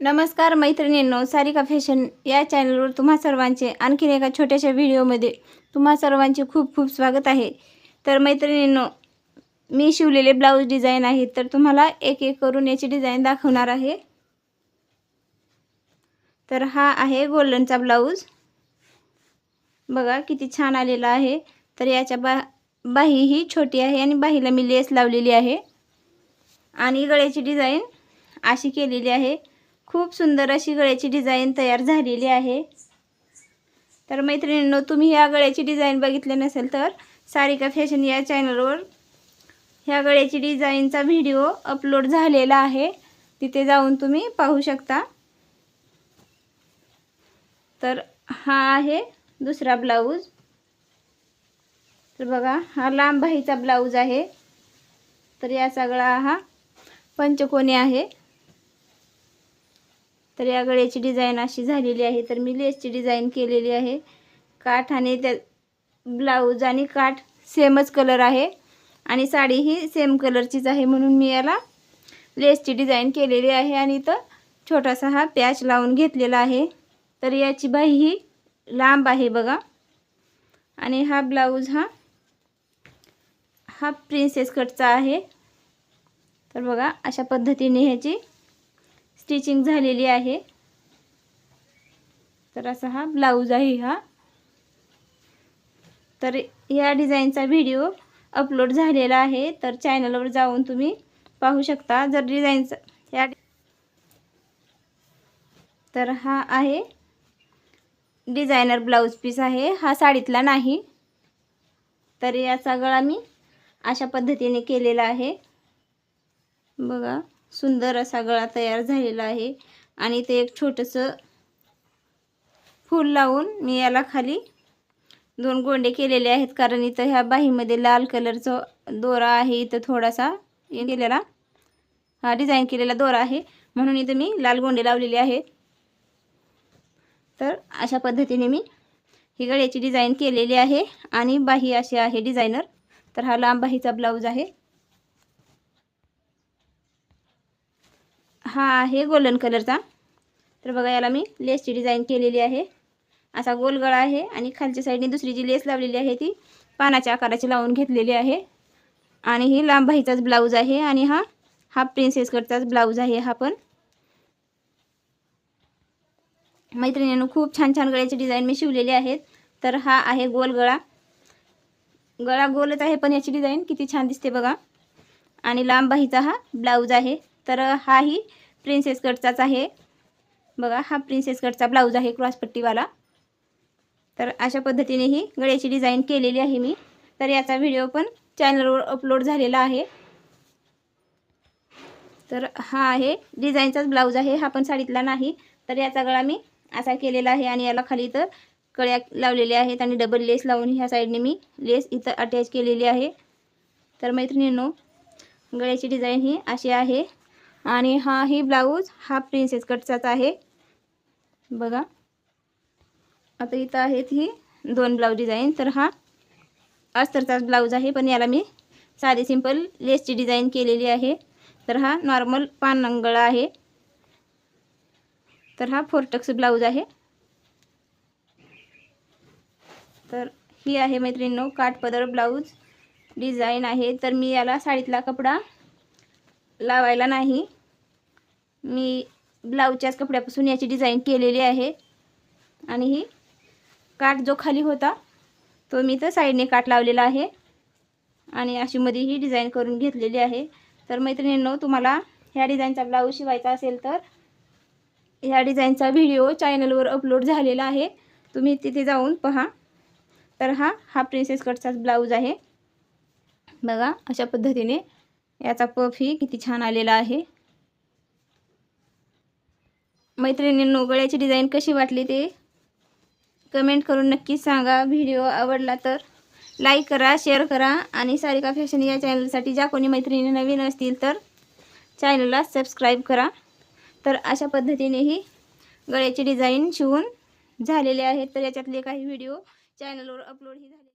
नमस्कार मैत्रिणींनो सारिका फॅशन या चॅनलवर तुम्हा सर्वांचे आणखीन एका छोट्याशा व्हिडिओमध्ये तुम्हा सर्वांचे खूप खूप स्वागत आहे. तर मैत्रिणींनो मी शिवलेले ब्लाऊज डिझाईन आहेत तर तुम्हाला एक एक करून याची डिझाईन दाखवणार आहे. तर हा आहे गोल्डनचा ब्लाऊज. बघा किती छान आलेला आहे. तर याच्या बा बाही ही छोटी आहे आणि बाहीला मी लेस लावलेली आहे. आणि गळ्याची डिझाईन अशी केलेली आहे. खूप सुंदर अशी गळ्याची डिझाईन तयार झालेली आहे. तर मैत्रिणींनो तुम्ही ह्या गळ्याची डिझाईन बघितले नसेल तर सारिका फॅशन या चॅनलवर ह्या गळ्याची डिझाईनचा व्हिडिओ अपलोड झालेला आहे. तिथे जाऊन तुम्ही पाहू शकता. तर हा आहे दुसरा ब्लाऊज. तर बघा हा लांब बाहीचा ब्लाऊज आहे. तर या सगळा हा पंचकोनी आहे. तर या गळ्याची डिझाईन अशी झालेली आहे. तर मी लेसची डिझाईन केलेली आहे. काठ आणि त्या ब्लाऊज आणि काठ सेमच कलर आहे. आणि साडी ही सेम कलरचीच आहे म्हणून मी याला लेसची डिझाईन केलेली आहे. आणि इथं छोटासा हा पॅच लावून घेतलेला आहे. तर याची बाई ही लांब आहे बघा. आणि हा ब्लाऊज हा हा प्रिन्सेस कटचा आहे. तर बघा अशा पद्धतीने ह्याची स्टिचिंग झालेली आहे. तर असा हा ब्लाऊज आहे हा. तर या डिझाईनचा व्हिडिओ अपलोड झालेला आहे. तर चॅनलवर जाऊन तुम्ही पाहू शकता. जर डिझाईनचा या तर हा आहे डिझायनर ब्लाऊज पीस आहे. हा साडीतला नाही. तर याचा गळा मी अशा पद्धतीने केलेला आहे. बघा. सुंदर असा गळा तयार झालेला आहे. आणि ते एक छोटंसं फूल लावून मी याला खाली दोन गोंडे केलेले आहेत. कारण इथं ह्या बाहीमध्ये लाल कलरचं दोरा आहे. इथं थोडासा हे केलेला हा डिझाईन केलेला दोरा आहे. म्हणून इथं मी लाल गोंडे लावलेले आहेत. तर अशा पद्धतीने मी ही गळ्याची डिझाईन केलेली आहे. आणि बाही अशी आहे डिझायनर. तर हा लांब बाहीचा ब्लाऊज आहे. हा आहे गोल्डन कलरचा. तर बघा याला मी लेसची डिझाईन केलेली आहे. असा गोल गळा आहे आणि खालच्या साईडने दुसरी जी लेस लावलेली आहे ती पानाच्या आकाराची लावून घेतलेली आहे. आणि ही लांबाईचाच ब्लाऊज आहे आणि हा हा प्रिन्सेस कटचाच ब्लाऊज आहे हा पण. मैत्रिणीनं खूप छान छान गळ्याचे डिझाईन मी शिवलेले आहेत. तर हा आहे गोल गळा. गळा गोलच आहे पण याची डिझाईन किती छान दिसते बघा. आणि लांब बाहीचा हा ब्लाऊज आहे. तर हाही प्रिन्सेस कटचाच आहे. बघा हा प्रिन्सेस कटचा ब्लाऊज आहे क्रॉसपट्टीवाला तर अशा पद्धतीने ही गळ्याची डिझाईन केलेली आहे मी. तर याचा व्हिडिओ पण चॅनलवर अपलोड झालेला आहे. तर हा आहे डिझाईनचाच ब्लाऊज आहे. हा पण साडीतला नाही. तर याचा गळा मी असा केलेला आहे आणि याला खाली इथं कळ्या लावलेल्या आहेत आणि डबल लेस लावून ह्या साईडने मी लेस इथं अटॅच केलेली आहे. तर मैत्रिणींनो गळ्याची डिझाईन ही अशी आहे. आणि हा ही ब्लाऊज हा प्रिन्सेस कटचाच आहे. बघा. आता इथं आहेत ही दोन ब्लाऊज डिझाईन तर हा अस्तरचाच ब्लाऊज आहे पण याला मी साधी सिंपल लेसची डिझाईन केलेली आहे. तर हा नॉर्मल पानंगळा आहे. तर हा फोरटक्स ब्लाऊज आहे. तर ही आहे मैत्रिणींनो काठपदर ब्लाऊज डिझाईन आहे. तर मी याला साडीतला कपडा लावायला नाही. मी ब्लाऊजच्याच कपड्यापासून याची डिझाईन केलेली आहे. आणि ही काठ जो खाली होता तो मी तर साईडने काठ लावलेला आहे. आणि अशी मध्ये ही डिझाईन करून घेतलेली आहे. तर मैत्रिणींनो तुम्हाला ह्या डिझाईनचा ब्लाऊज शिवायचा असेल तर ह्या डिझाईनचा व्हिडिओ चॅनलवर अपलोड झालेला आहे. तुम्ही तिथे जाऊन पहा. तर हा हा प्रिन्सेस कटचाच ब्लाऊज आहे. बघा अशा पद्धतीने याचा पफही किती छान आलेला आहे. मैत्रिणींनो गळ्याची डिझाईन कशी वाटली ते कमेंट करून नक्कीच सांगा. व्हिडिओ आवडला तर लाईक करा शेअर करा आणि सारिका फॅशन या चॅनलसाठी ज्या कोणी मैत्रिणी नवीन असतील तर चॅनलला सबस्क्राईब करा. तर अशा पद्धतीनेही गळ्याची डिझाईन शिवून झालेले आहेत. तर याच्यातले काही व्हिडिओ चॅनलवर अपलोडही झाले.